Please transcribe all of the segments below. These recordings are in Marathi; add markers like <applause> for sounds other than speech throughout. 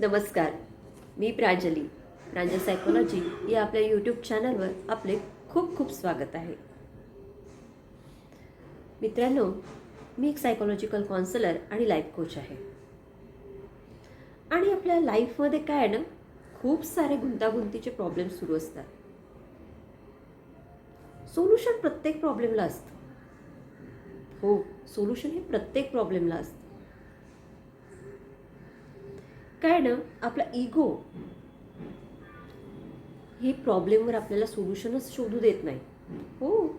नमस्कार मी प्रांजली प्रांजल सायकोलॉजी या आपल्या यूट्यूब चॅनलवर आपले खूप खूप स्वागत आहे. मित्रांनो मी एक सायकोलॉजिकल कॉन्सलर आणि लाईफ कोच आहे. आणि आपल्या लाईफमध्ये काय ना खूप सारे गुंतागुंतीचे प्रॉब्लेम सुरू असतात. सोल्युशन प्रत्येक प्रॉब्लेमला असतं. हो सोल्युशन हे प्रत्येक प्रॉब्लेमला असतं. काय ना आपला इगो हे प्रॉब्लेमवर आपल्याला सोल्युशनच शोधू देत नाही. हो.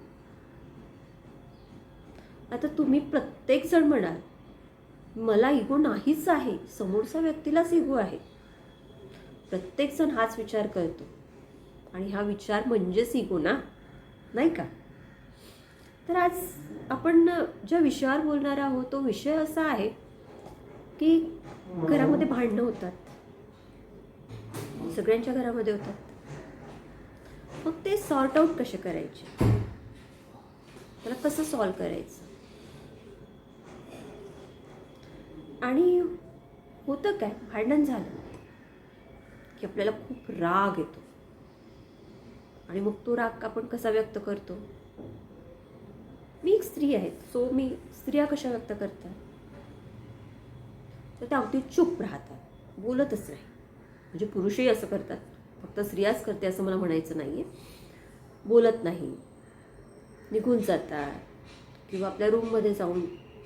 आता तुम्ही प्रत्येक जण म्हणाल मला इगो नाहीच आहे समोरच्या व्यक्तीलाच इगो आहे. प्रत्येक जण हाच विचार करतो. आणि हा विचार म्हणजेच इगो ना? नाही का? तर आज आपण ज्या विषयावर बोलणार आहोत तो विषय असा आहे की घरामध्ये भांडणं होतात. सगळ्यांच्या घरामध्ये होतात. मग ते सॉर्ट आऊट कसे करायचे? त्याला कसं सॉल्व करायचं? आणि होतं काय? भांडण झालं की आपल्याला खूप राग येतो. आणि मग तो राग आपण कसा व्यक्त करतो? मी एक स्त्री आहे सो मी स्त्रिया कशा व्यक्त करतात? तर त्या अगदी चूप राहतात. बोलतच नाही. म्हणजे पुरुषही असं करतात. फक्त स्त्रियाच करते असं मला म्हणायचं नाही आहे बोलत नाही. निघून जातात. किंवा आपल्या रूममध्ये जाऊन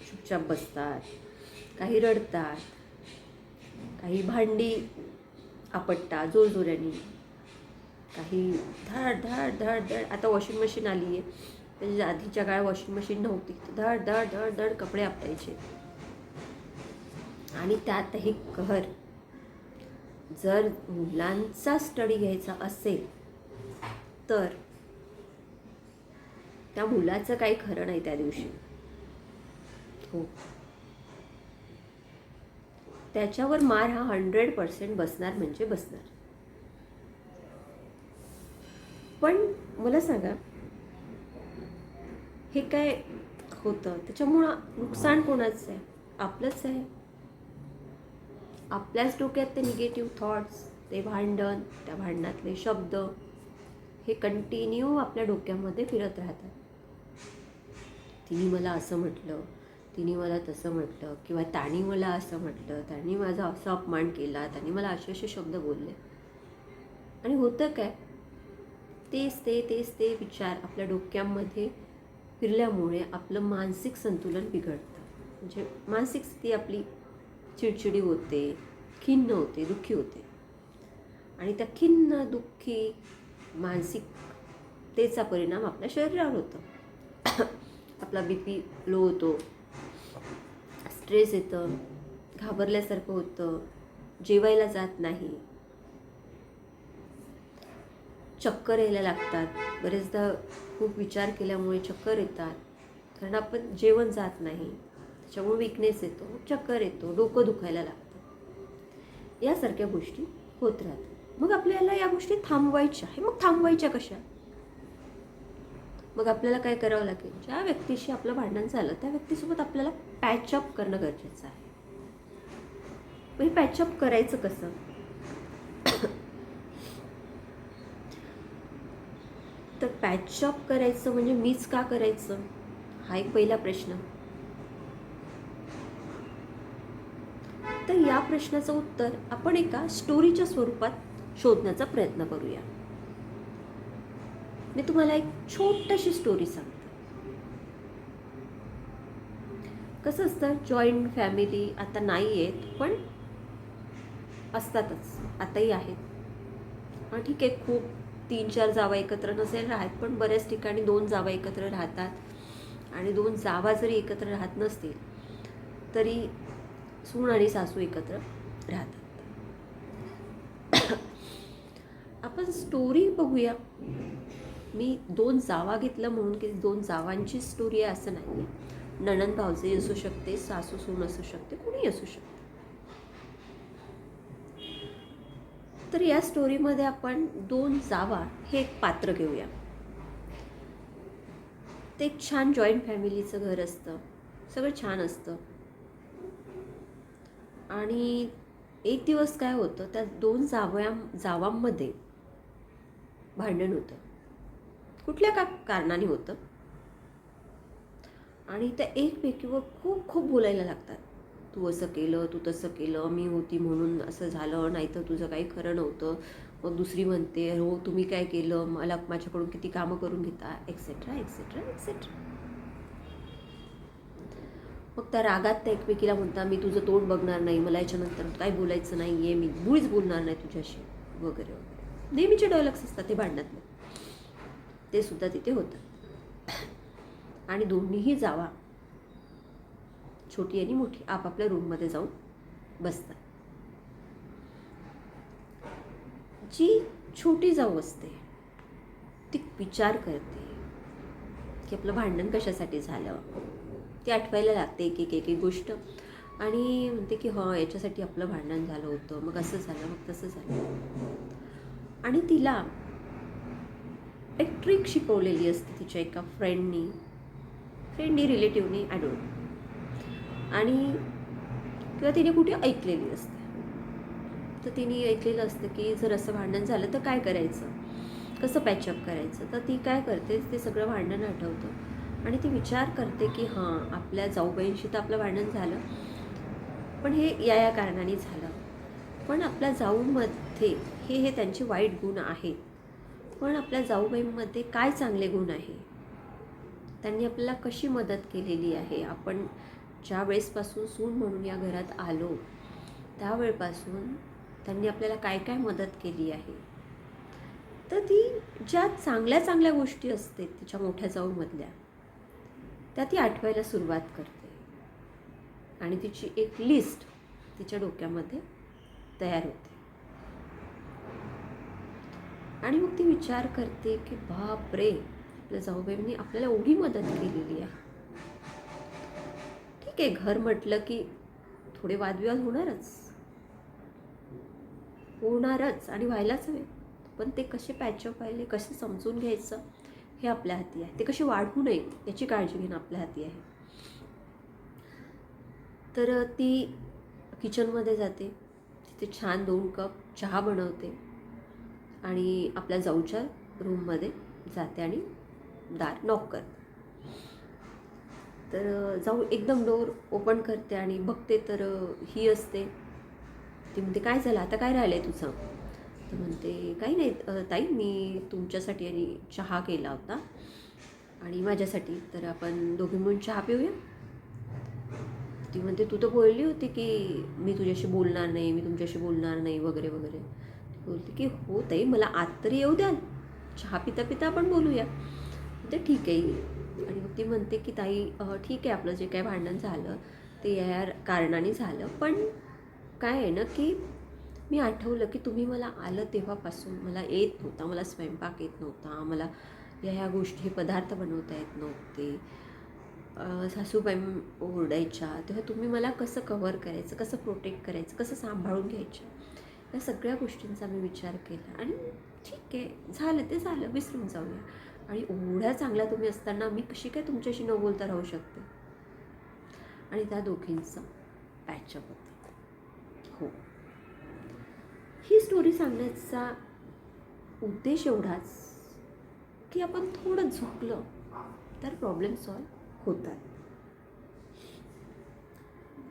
चुपचाप बसतात. काही रडतात. काही भांडी आपटतात जोरजोऱ्याने काही धड धड धड धड. आता वॉशिंग मशीन आली आहे त्याच्या आधीच्या काळात वॉशिंग मशीन नव्हती. तर धड धड धड धड कपडे आपटायचे. आणि त्यातही कहर जर मुलांचा स्टडी घ्यायचा असेल तर त्या मुलाचं काही खरं नाही त्या दिवशी. हो. त्याच्यावर मार हा हंड्रेड पर्सेंट बसणार म्हणजे बसणार. पण मला सांगा हे काय होतं? त्याच्यामुळं नुकसान कोणाचं आहे? आपलंच आहे? आपल्याच डोक्यात ते निगेटिव्ह थॉट्स ते भांडण त्या भांडणातले शब्द हे कंटिन्यू आपल्या डोक्यामध्ये फिरत राहतात. तिने मला असं म्हटलं तिने मला तसं म्हटलं किंवा त्याने मला असं म्हटलं त्याने माझा असा अपमान केला त्याने मला असे असे शब्द बोलले. आणि होतं काय? तेच ते तेच ते विचार आपल्या डोक्यामध्ये फिरल्यामुळे आपलं मानसिक संतुलन बिघडतं. म्हणजे मानसिक स्थिती आपली चिडचिडी होते खिन्न होते दुःखी होते. आणि त्या खिन्न दुःखी मानसिकतेचा परिणाम आपल्या शरीरावर होतो. <coughs> आपला बी पी लो होतो स्ट्रेस येतं घाबरल्यासारखं होतं जेवायला जात नाही. चक्कर यायला लागतात. बरेचदा खूप विचार केल्यामुळे चक्कर येतात. कारण आपण जेवण जात नाही. त्याच्यामुळे विकनेस येतो चक्कर येतो डोकं दुखायला लागतं. यासारख्या गोष्टी होत राहतात. मग आपल्याला या गोष्टी थांबवायच्या आहे मग थांबवायच्या कशा? मग आपल्याला काय करावं लागेल? ज्या व्यक्तीशी आपलं भांडण झालं त्या व्यक्तीसोबत आपल्याला पॅचअप करणं गरजेचं आहे. मग हे पॅचअप करायचं कसं? तर पॅचअप करायचं म्हणजे मीच का करायचं? हा एक पहिला प्रश्न. तर या प्रश्नाचं उत्तर आपण एका स्टोरीच्या स्वरूपात शोधण्याचा प्रयत्न करूया. मी तुम्हाला एक छोटीशी स्टोरी सांगते. कसं असतं जॉईंट फॅमिली आता नाही आहेत पण असतातच. आताही आहेत. हां ठीक आहे खूप तीन चार जावा एकत्र नसेल राहत पण बऱ्याच ठिकाणी दोन जावा एकत्र राहतात. आणि दोन जावा जरी एकत्र राहत नसतील तरी सून आणि सासू एकत्र राहतात. आपण स्टोरी बघूया. मी दोन जावा घेतलं म्हणून की दोन जावांची स्टोरी आहे असं नाही आहे नणंद भावजे असू शकते सासू सून असू शकते कोणी असू शकते. तर या स्टोरीमध्ये आपण दोन जावा हे एक पात्र घेऊया. ते एक छान जॉईंट फॅमिलीचं घर असतं. सगळं छान असतं. आणि एक दिवस काय होतं त्या दोन जावया जावांमध्ये भांडण होतं. कुठल्या का कारणाने होतं? आणि त्या एकमेकीवर खूप खूप बोलायला लागतात. तू असं केलं तू तसं केलं मी होती म्हणून असं झालं नाही तर तुझं काही खरं नव्हतं. मग दुसरी म्हणते हो तुम्ही काय केलं? मला माझ्याकडून किती कामं करून घेता? एक्सेट्रा एक्सेट्रा एक्सेट्रा मग त्या रागात त्या एकमेकीला म्हणता मी तुझं तोंड बघणार नाही मला याच्यानंतर काय बोलायचं नाही आहे मी मुळीच बोलणार नाही तुझ्याशी वगैरे वगैरे. नेहमीचे डायलॉग्स असतात ते भांडणातले ते सुद्धा तिथे होतात आणि दोन्हीही जावा. छोटी आणि मोठी आपापल्या रूममध्ये जाऊन बसतात. जी छोटी जाऊ असते ती विचार करते की आपलं भांडण कशासाठी झालं? ती आठवायला लागते एक एक एक एक गोष्ट. आणि म्हणते की हां याच्यासाठी आपलं भांडण झालं होतं. मग असं झालं मग तसं झालं. आणि तिला एक ट्रिक शिकवलेली असते तिच्या एका फ्रेंडनी फ्रेंडनी रिलेटिव्हनी आय डोंट आणि किंवा तिने कुठे ऐकलेली असते. तर तिने ऐकलेलं असतं की जर असं भांडण झालं तर काय करायचं? कसं पॅचअप करायचं? तर ती काय करते ते सगळं भांडण आठवतं. आणि ती विचार करते की हां आपल्या जाऊबाईंशी तर आपलं भांडण झालं. पण हे या या कारणाने झालं. पण आपल्या जाऊमध्ये हे हे त्यांचे वाईट गुण आहेत. पण आपल्या जाऊबाईंमध्ये काय चांगले गुण आहे? त्यांनी आपल्याला कशी मदत केलेली आहे? आपण ज्या वेळेसपासून सून म्हणून या घरात आलो त्यावेळेपासून त्यांनी आपल्याला काय काय मदत केली आहे? तर ती ज्या चांगल्या चांगल्या गोष्टी असते तिच्या मोठ्या जाऊमधल्या त्या ती आठवायला सुरुवात करते. आणि तिची एक लिस्ट तिच्या डोक्यामध्ये तयार होते. आणि मग ती विचार करते की बाप रे आपल्या जाऊबाईंनी आपल्याला एवढी मदत केलेली आहे. ठीक आहे घर म्हटलं की थोडे वादविवाद होणारच. होणारच आणि व्हायलाच हवे. पण ते कसे पॅचअप व्हायले कसे समजून घ्यायचं? हे आपल्या हाती आहे. ते कसे वाढवू नये याची काळजी घेणं आपल्या हाती आहे. तर ती किचनमध्ये जाते. तिथे छान दोन कप चहा बनवते आणि आपल्या जाऊच्या रूममध्ये जाते आणि दार नॉक करते. तर जाऊ एकदम डोर ओपन करते आणि बघते तर ही असते. ती म्हणते काय झालं? आता काय राहिलं आहे तुझं? तर म्हणते काही नाही ताई मी तुमच्यासाठी आणि चहा केला होता आणि माझ्यासाठी तर आपण दोघी मिळून चहा पिऊया. ती म्हणते तू तर बोलली होती की मी तुझ्याशी बोलणार नाही मी तुमच्याशी बोलणार नाही वगैरे वगैरे. बोलते की हो ताई मला आत तरी येऊ द्याल. चहा पिता पिता आपण बोलूया. ते ठीक आहे. आणि मग ती म्हणते की ताई ठीक आहे आपलं जे काय भांडण झालं ते या कारणाने झालं पण काय आहे ना की मी आठवलं की तुम्ही मला आलं तेव्हापासून. मला येत नव्हता मला स्वयंपाक येत नव्हता मला या ह्या गोष्टी हे पदार्थ बनवता येत नव्हते. सासूबाई ओरडायच्या तेव्हा तुम्ही मला कसं कव्हर करायचं कसं प्रोटेक्ट करायचं कसं सांभाळून घ्यायचं या सगळ्या गोष्टींचा मी विचार केला. आणि ठीक आहे झालं ते झालं विसरून जाऊया. आणि एवढ्या चांगल्या तुम्ही असताना मी कशी काय तुमच्याशी न बोलता राहू शकते? आणि त्या दोघींचं पॅचअप होतं. हो. ही स्टोरी सांगण्याचा उद्देश एवढाच की आपण थोडं झुकलं तर प्रॉब्लेम सॉल्व होतात.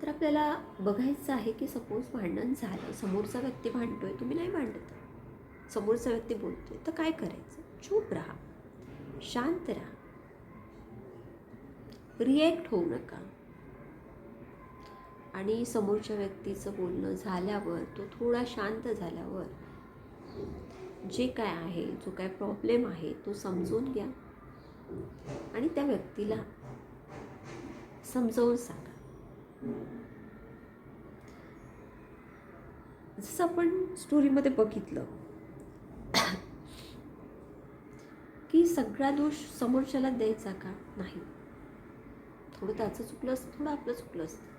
तर आपल्याला बघायचं आहे की सपोज भांडण झालं समोरचा व्यक्ती भांडतोय तुम्ही नाही भांडत. समोरचा व्यक्ती बोलतोय तर काय करायचं? चूप राहा शांत राहा. रिॲक्ट होऊ नका. आणि समोरच्या व्यक्तीचं बोलणं झाल्यावर तो थोडा शांत झाल्यावर जे काय आहे जो काय प्रॉब्लेम आहे तो समजून घ्या. आणि त्या व्यक्तीला समजावून सांगा. जसं आपण स्टोरीमध्ये बघितलं <coughs> की सगळा दोष समोरच्याला द्यायचा का? नाही. थोडं त्याचं चुकलं असतं थोडं आपलं चुकलं असतं.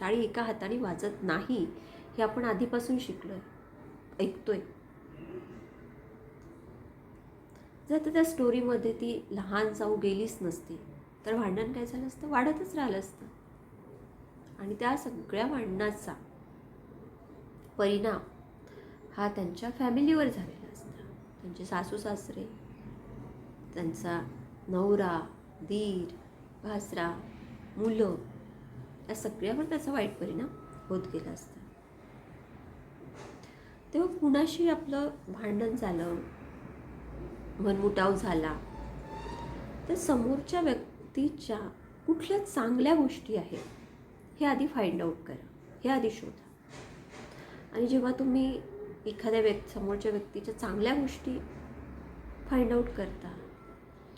टाळी एका हाताने वाजत नाही हे आपण आधीपासून शिकलोय ऐकतोय. जर तर त्या स्टोरीमध्ये ती लहान जाऊ गेलीच नसती तर भांडण काय झालं असतं? वाढतच राहिलं असतं. आणि त्या सगळ्या भांडणाचा परिणाम हा त्यांच्या फॅमिलीवर झालेला असतो. त्यांचे सासू सासरे त्यांचा नवरा दीर भासरा मुलं या सगळ्यावर त्याचा वाईट परिणाम होत गेला असता. तेव्हा कुणाशी आपलं भांडण झालं? मनमुटाव झाला? तर समोरच्या व्यक्तीच्या कुठल्या चांगल्या गोष्टी आहेत हे आधी फाइंड आऊट करा. हे आधी शोधा. आणि जेव्हा तुम्ही एखाद्या व्यक्ती समोरच्या व्यक्तीच्या चांगल्या गोष्टी फाइंड आऊट करता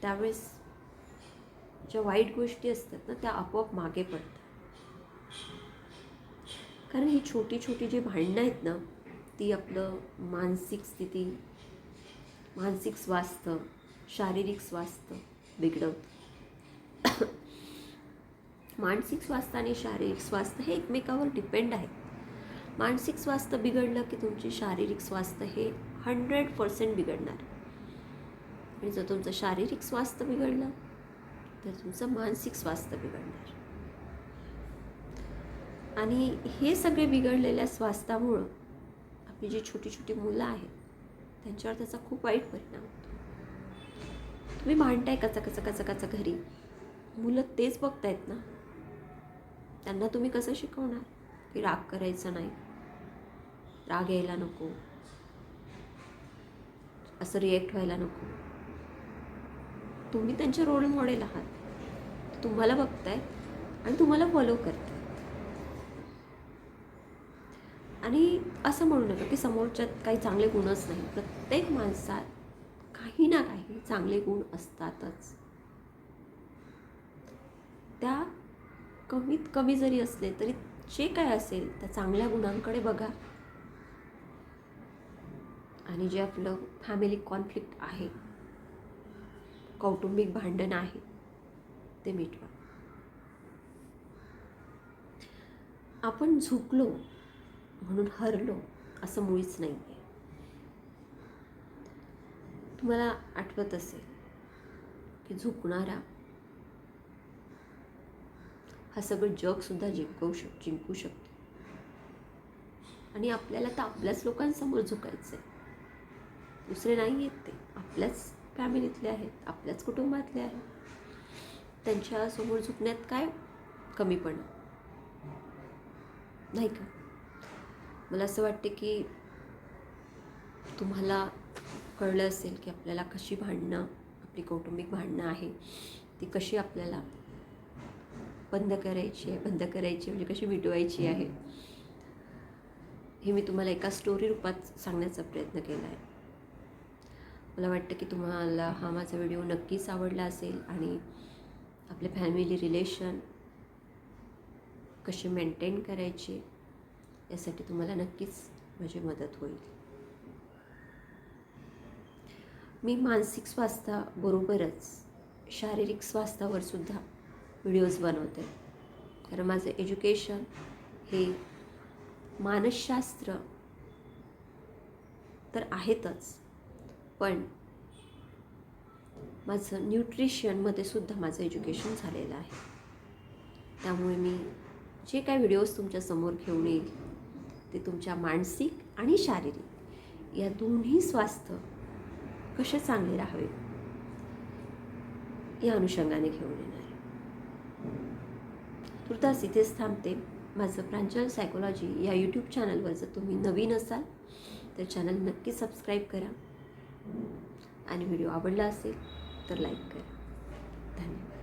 त्यावेळेस ज्या वाईट गोष्टी असतात ना त्या आपोआप मागे पडतात. कारण ही छोटी छोटी जी भांडणं आहेत ना ती आपलं मानसिक स्थिती मानसिक स्वास्थ्य शारीरिक स्वास्थ्य बिघडवतं. मानसिक स्वास्थ्य आणि शारीरिक स्वास्थ्य हे एकमेकावर डिपेंड आहेत मानसिक स्वास्थ्य बिघडलं की तुमचे शारीरिक स्वास्थ्य हे हंड्रेड पर्सेंट बिघडणार. आणि जर तुमचं शारीरिक स्वास्थ्य बिघडलं तर तुमचं मानसिक स्वास्थ्य बिघडणार. आणि हे सगळे बिघडलेल्या स्वास्थ्यामुळं आपली जी छोटी छोटी मुलं आहेत त्यांच्यावर त्याचा खूप वाईट परिणाम होतो. तुम्ही भांडताय कचा कचा कचा कचा घरी. मुलं तेच बघतायत ना. त्यांना तुम्ही कसं शिकवणार? की राग करायचा नाही. राग यायला नको. असं रिॲक्ट व्हायला नको. तुम्ही त्यांचे रोल मॉडेल आहात. तुम्हाला बघताय आणि तुम्हाला फॉलो करतायत. आणि असं म्हणू नका की समोरच्यात काही चांगले गुणच नाही. प्रत्येक माणसात काही ना काही चांगले गुण असतातच. त्या कमीत कमी जरी असले तरी जे काय असेल त्या चांगल्या गुणांकडे बघा. आणि जे आपलं फॅमिली कॉन्फ्लिक्ट आहे कौटुंबिक भांडण आहे ते मिटवा. आपण झुकलो म्हणून हरलो असं मुळीच नाही आहे तुम्हाला आठवत असेल की झुकणारा हा सगळं जगसुद्धा जिंकवू शक जिंकू शकतो. आणि आपल्याला तर आपल्याच लोकांसमोर झुकायचं आहे दुसरे नाही आहेत ते. आपल्याच फॅमिलीतले आहेत आपल्याच कुटुंबातले आहेत. त्यांच्यासमोर झुकण्यात काय कमीपणा? नाही का? मला असं वाटते की तुम्हाला कळलं असेल की आपल्याला कशी भांडणं आपली कौटुंबिक भांडणं आहे ती कशी आपल्याला बंद करायची आहे बंद करायची म्हणजे कशी मिटवायची आहे हे मी तुम्हाला एका स्टोरी रूपात सांगण्याचा प्रयत्न केला आहे. मला वाटतं की तुम्हाला हा माझा व्हिडिओ नक्कीच आवडला असेल आणि आपले फॅमिली रिलेशन कसे मेंटेन करायचे यासाठी तुम्हाला नक्कीच माझी मदत होईल. मी मानसिक स्वास्थ्याबरोबरच शारीरिक स्वास्थ्यावर सुद्धा व्हिडिओज बनवते. कारण माझं एज्युकेशन हे मानसशास्त्र तर आहेतच. पण माझं न्यूट्रिशनमध्ये सुद्धा माझं एज्युकेशन झालेलं आहे. त्यामुळे मी जे काय व्हिडिओज तुमच्यासमोर घेऊन येईल ते तुमच्या मानसिक आणि शारीरिक या दोन्ही स्वास्थ्य कसे चांगले राहावे? या अनुषंगाने घेऊन येणार आहे. तुर्तास इथेच थांबते. माझं प्रांजल सायकोलॉजी या यूट्यूब चॅनलवर जर तुम्ही नवीन असाल तर चॅनल नक्की सबस्क्राईब करा. आणि व्हिडिओ आवडला असेल तर लाईक करा. धन्यवाद.